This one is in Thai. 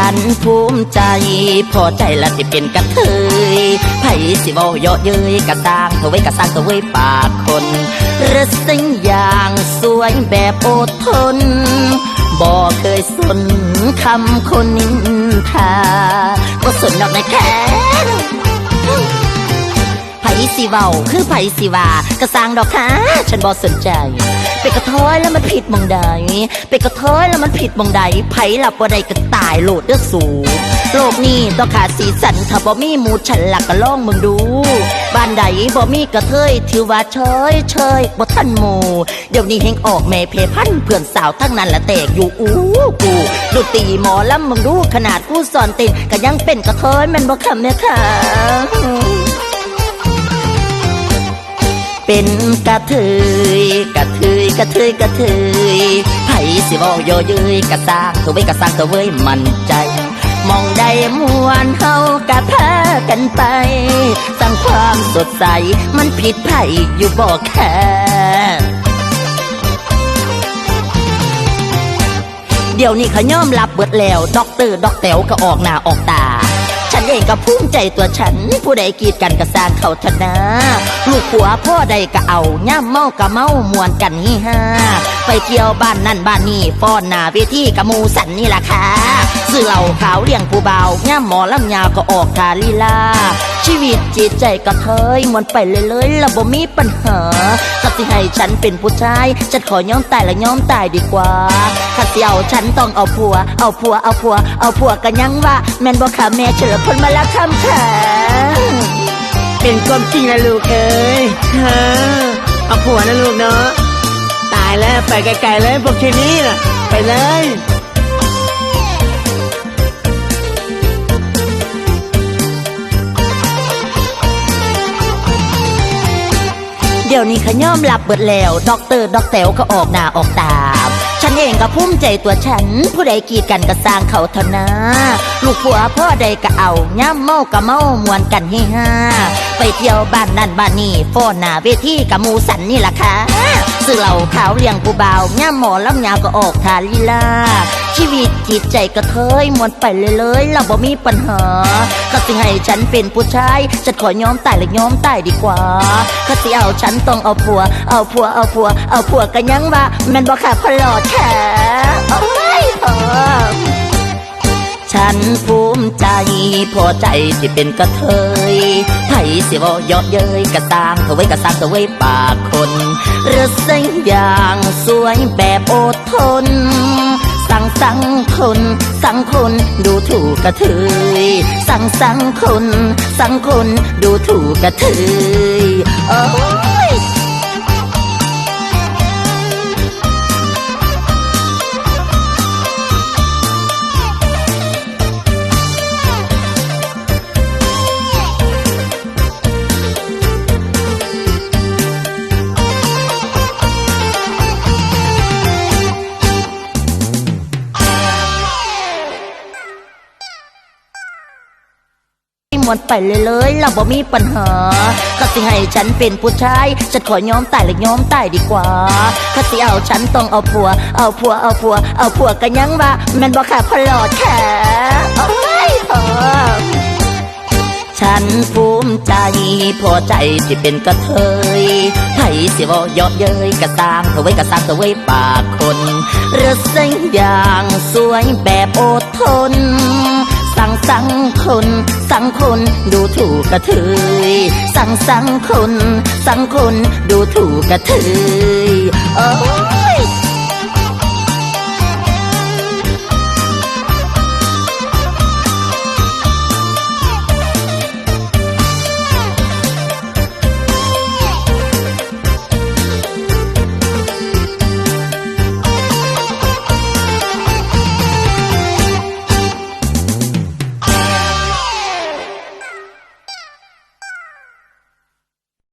ฉันภูมิใจ พอใจละที่เป็นกะเทยไผสิเว้าเยาะเย้ยกะสร้างเธอไว้กะสร้างเธอไว้ปากคนรสสิงอย่างสวยแบบอดทนบ่เคยสนคำคนนินทาก็สนดอกนะแค่ไผสิเว้าคือไผสิว่ากะสร้างดอกค่ะฉันบ่สนใจ เป็นกระเทยแล้วมันผิดมองใดเป็นกระเทยแล้วมันผิดมองใดไผหลับบ่ได้ก็ตายโหลดเด้อสูโลกนี้ต้องขาดสีสันถ้าบ่มีหมูฉันหลักก็ลองมึงดู บ้านใดบ่มีกระเทยถือว่าเชยเชยบ่ทันหมูเดี๋ยวนี้เฮงออกแม่เพพันเพื่อนสาวทั้งนั้นละแตกอยู่อู้กูดูตีหมอลำมึงดูขนาดกูสอนต้นก็ยังเป็นกระเทยแมันบ่คำเนี่ยค่ะ เป็นกระเทยกระเทยกระเทยกระเทยไผสิเว้าโยเยยกระซางตัวไว้กระซางตัวเว้ยมั่นใจ มองได้มวนเฮากะพากันไปสร้างความสดใสมันผิดไผอยู่บ่แค่เดี๋ยวนี้เขายอมรับเบิดแล้วด็อกเตอร์ด็อกแต๋วก็ออกหน้าออกตา เองก็ภูมิใจตัวฉัน ผู้ใดกีดกันก็สร้างเขาทนา ลูกผัวพ่อใดก็เอาย่ำเมาก็เมามวนกันฮีฮาไปเที่ยวบ้านนั่นบ้านนี่ฟ้อนหน้าเวทีกับมูสันนี่ล่ะค่ะ ซื้อเหล่าขาวเลี้ยงผู้เบาย่หมอลำยาก็ออกกาลีลา ชีวิตจิตใจก็เคยมวนไปเลยเลยๆและบ่มีปัญหาถ้าสิให้ฉันเป็นผู้ชาย ฉันขอยอมตายและยอมตายดีกว่าถ้าสิเอาฉันต้องเอาผัว เอาผัวเอาผัว เอาผัวกันยังว่า แม่นบ่ค่ะแม่เฉลิมพลมาละคำค่ะเป็นความจริงนะลูกเอ้ยเอเอาผัวนะลูกเนาะ ตายแล้วไปไกลๆเลยพวกทีนี้นะไปเลย ดี๋ยวนี้ขย่อมหลับเบิดแล้วด็อกเตอร์ด็อกแต๋วก็ออกหน้าออกตาฉันเองก็ภูมิใจตัวฉัน ผู้ใดกีดกันก็สร้างเขาเถอะนะ ลูกผัวพ่อใดก็เอาย่ำเมาก็เมามวนกันเฮฮาไปเที่ยวบ้านนั่นบ้านนี่ฟ้อนหน้าเวทีกับมูสันนี่ล่ะค่ะ ซื้อเหล่าขาวเลี้ยงผู้เบาย่หมอลำยาวก็ออกทาลีลา ชีวิตจิตใจกระเทยมวนไปเลยเลยเราบ่มีปัญหาก็สิให้ฉันเป็นผู้ชายฉันขอยอมตายและยอมตายดีกว่าก็สิเอาฉันต้องเอาผัว เอาผัวเอาผัว เอาผัวกันยังวะแม่นบ่ค่ะพลอดแท้โอ้ยพอ ฉันภูมิใจพอใจที่เป็นกระเทยไผสิเว่เยาะเย้ยกระตางเธอไว้กระซังเธอไว้ปากคนเรือเส้นอย่างสวยแบบอดทน สั่งสั่งคน สั่งคนดูถูกกระเทยสั่งสั่งคน สั่งคนดูถูกกระเทยโอ้ย มวนไปเลยเลยเราบ่มีปัญหาก็สิให้ฉันเป็นผู้ชาย ฉันขอยอมตายและยอมตายดีกว่าถ้าสิเอาฉันต้องเอาผัว เอาผัวเอาผัว เอาผัวกันยังว่าแม่นบ่ค่ะพลอดแท้โอ้ยพอฉันภูมิใจพอใจที่เป็นกระเทยไผสิเว่ยาะเย้ยกระตางเธอไว้กระซางเธอไว้ปากคนเรือเส้นอย่างสวยแบบอดทน สังคนสังคนดูถูกกระเทยสังสังคนสังคนดูถูกกระเทยโอ้ย